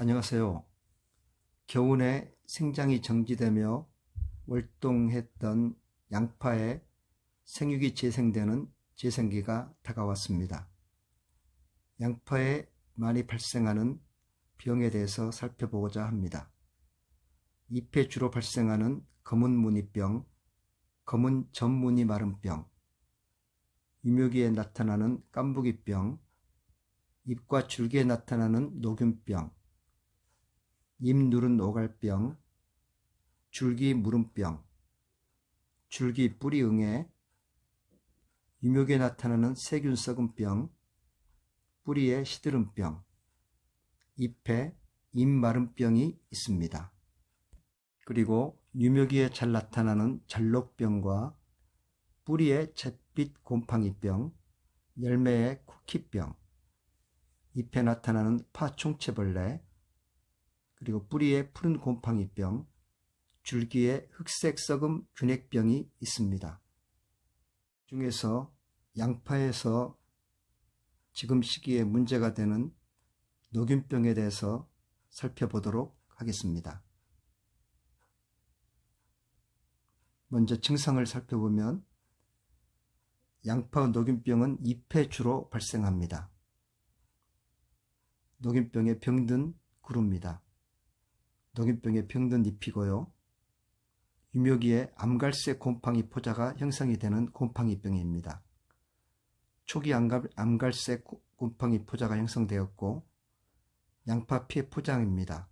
안녕하세요. 겨우내 생장이 정지되며 월동했던 양파에 생육이 재생되는 재생기가 다가왔습니다. 양파에 많이 발생하는 병에 대해서 살펴보고자 합니다. 잎에 주로 발생하는 검은 무늬병, 검은 전무늬 마른병, 유묘기에 나타나는 깐부기병, 잎과 줄기에 나타나는 녹균병, 잎 누른 오갈병, 줄기 무름병, 줄기 뿌리 응애, 유묘기에 나타나는 세균 썩은 병, 뿌리에 시드름 병, 잎에 잎마름병이 있습니다. 그리고 유묘기에 잘 나타나는 잘록병과 뿌리에 잿빛 곰팡이병, 열매에 쿠키병, 잎에 나타나는 파총체벌레, 그리고 뿌리에 푸른 곰팡이병, 줄기에 흑색 썩음 균핵병이 있습니다. 중에서 양파에서 지금 시기에 문제가 되는 녹균병에 대해서 살펴보도록 하겠습니다. 먼저 증상을 살펴보면 양파 녹균병은 잎에 주로 발생합니다. 녹균병의 병든 구루입니다. 녹균병의 병든 잎이고요. 유묘기에 암갈색 곰팡이 포자가 형성이 되는 곰팡이병입니다. 초기 암갈, 암갈 색 곰팡이 포자가 형성되었고 양파 피해 포장입니다.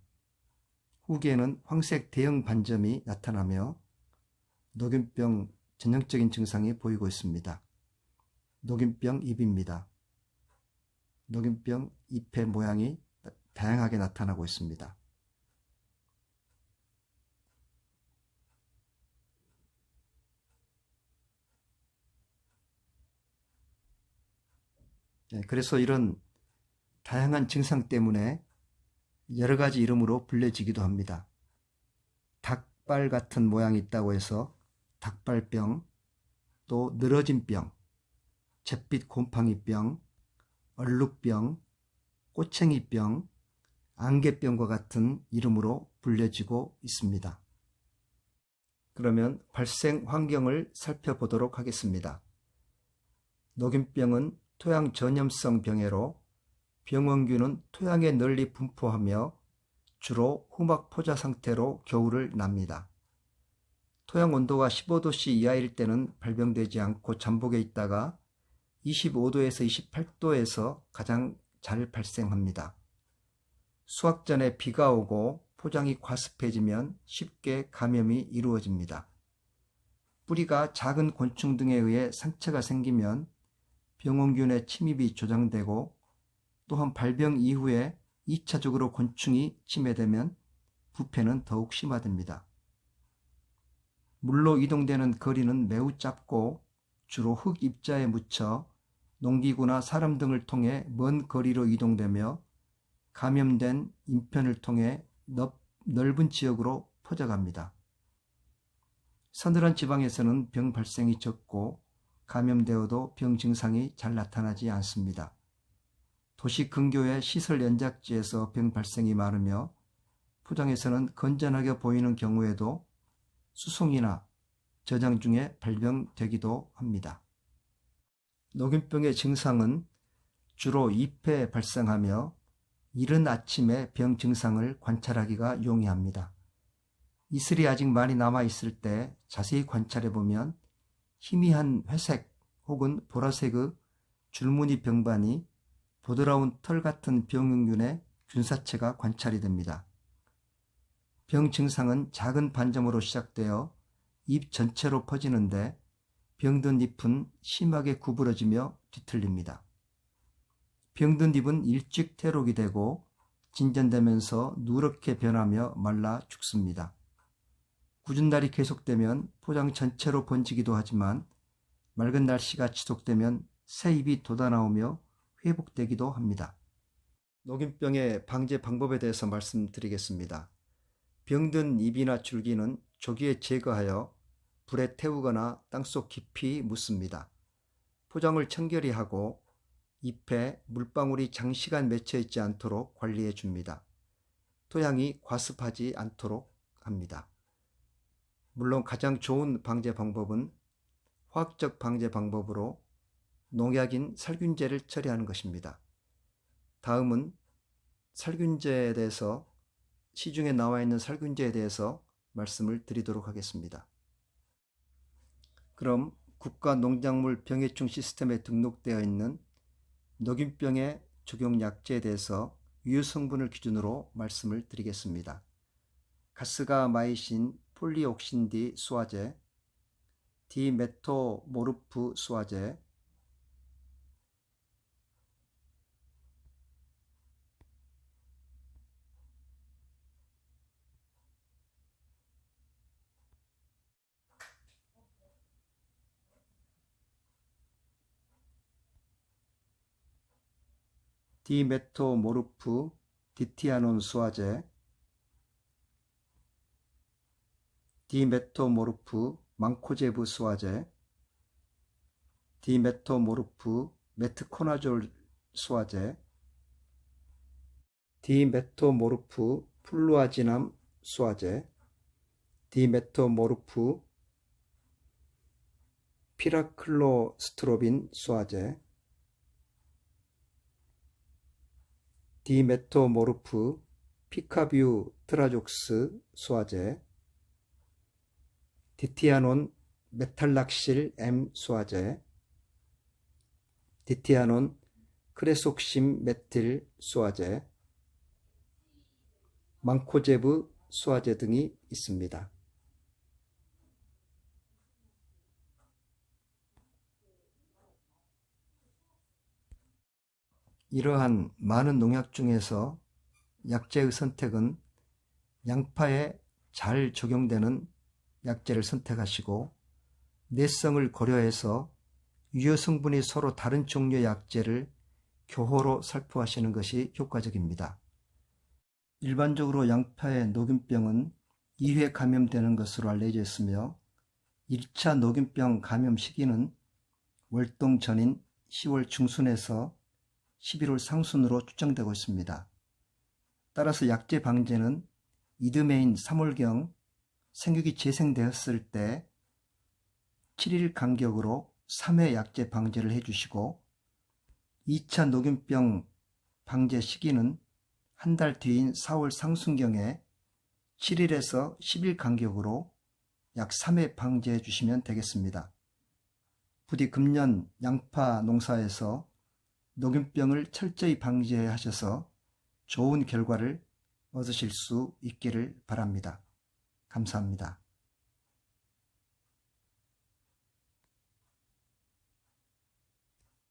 후기에는 황색 대형 반점이 나타나며 녹균병 전형적인 증상이 보이고 있습니다. 녹균병 잎입니다. 녹균병 잎의 모양이 다양하게 나타나고 있습니다. 그래서 이런 다양한 증상 때문에 여러 가지 이름으로 불려지기도 합니다. 닭발 같은 모양이 있다고 해서 닭발병, 또 늘어진 병, 잿빛 곰팡이병, 얼룩병, 꼬챙이병, 안개병과 같은 이름으로 불려지고 있습니다. 그러면 발생 환경을 살펴보도록 하겠습니다. 녹균병은 토양 전염성 병해로 병원균은 토양에 널리 분포하며 주로 후막 포자 상태로 겨울을 납니다. 토양 온도가 15도씨 이하일 때는 발병되지 않고 잠복해 있다가 25도에서 28도에서 가장 잘 발생합니다. 수확 전에 비가 오고 포장이 과습해지면 쉽게 감염이 이루어집니다. 뿌리가 작은 곤충 등에 의해 상처가 생기면 병원균의 침입이 조장되고 또한 발병 이후에 2차적으로 곤충이 침해되면 부패는 더욱 심화됩니다. 물로 이동되는 거리는 매우 짧고 주로 흙 입자에 묻혀 농기구나 사람 등을 통해 먼 거리로 이동되며 감염된 인편을 통해 넓은 지역으로 퍼져갑니다. 서늘한 지방에서는 병 발생이 적고 감염되어도 병 증상이 잘 나타나지 않습니다. 도시 근교의 시설 연작지에서 병 발생이 많으며 포장에서는 건전하게 보이는 경우에도 수송이나 저장 중에 발병되기도 합니다. 녹균병의 증상은 주로 잎에 발생하며 이른 아침에 병 증상을 관찰하기가 용이합니다. 이슬이 아직 많이 남아 있을 때 자세히 관찰해 보면 희미한 회색 혹은 보라색의 줄무늬 병반이 부드러운 털 같은 병균의 균사체가 관찰이 됩니다. 병 증상은 작은 반점으로 시작되어 잎 전체로 퍼지는데 병든 잎은 심하게 구부러지며 뒤틀립니다. 병든 잎은 일찍 퇴록이 되고 진전되면서 누렇게 변하며 말라 죽습니다. 굳은 날이 계속되면 포장 전체로 번지기도 하지만 맑은 날씨가 지속되면 새 잎이 돋아나오며 회복되기도 합니다. 녹균병의 방제 방법에 대해서 말씀드리겠습니다. 병든 잎이나 줄기는 조기에 제거하여 불에 태우거나 땅속 깊이 묻습니다. 포장을 청결히 하고 잎에 물방울이 장시간 맺혀 있지 않도록 관리해 줍니다. 토양이 과습하지 않도록 합니다. 물론 가장 좋은 방제 방법은 화학적 방제 방법으로 농약인 살균제를 처리하는 것입니다. 다음은 살균제에 대해서 시중에 나와 있는 살균제에 대해서 말씀을 드리도록 하겠습니다. 그럼 국가농작물 병해충 시스템에 등록되어 있는 녹균병의 적용 약제에 대해서 유효 성분을 기준으로 말씀을 드리겠습니다. 가스가마이신 폴리옥신디 수화제, 디메토모르프 수화제, 디메토모르프 디티아논 수화제, 디메토모르프 망코제브 수화제, 디메토모르프 메트코나졸 수화제, 디메토모르프 플루아지남 수화제, 디메토모르프 피라클로스트로빈 수화제, 디메토모르프 피카뷰 트라족스 수화제, 디티아논 메탈락실 M 수화제, 디티아논 크레속심 메틸 수화제, 망코제브 수화제 등이 있습니다. 이러한 많은 농약 중에서 약제의 선택은 양파에 잘 적용되는 약제를 선택하시고 내성을 고려해서 유효 성분이 서로 다른 종류의 약제를 교호로 살포하시는 것이 효과적입니다. 일반적으로 양파의 녹균병은 2회 감염되는 것으로 알려져 있으며 1차 녹균병 감염 시기는 월동 전인 10월 중순에서 11월 상순으로 추정되고 있습니다. 따라서 약제 방제는 이듬해인 3월경 생육이 재생되었을 때 7일 간격으로 3회 약제 방제를 해주시고 2차 녹균병 방제 시기는 한 달 뒤인 4월 상순경에 7일에서 10일 간격으로 약 3회 방제해 주시면 되겠습니다. 부디 금년 양파 농사에서 녹균병을 철저히 방지하셔서 좋은 결과를 얻으실 수 있기를 바랍니다. 감사합니다.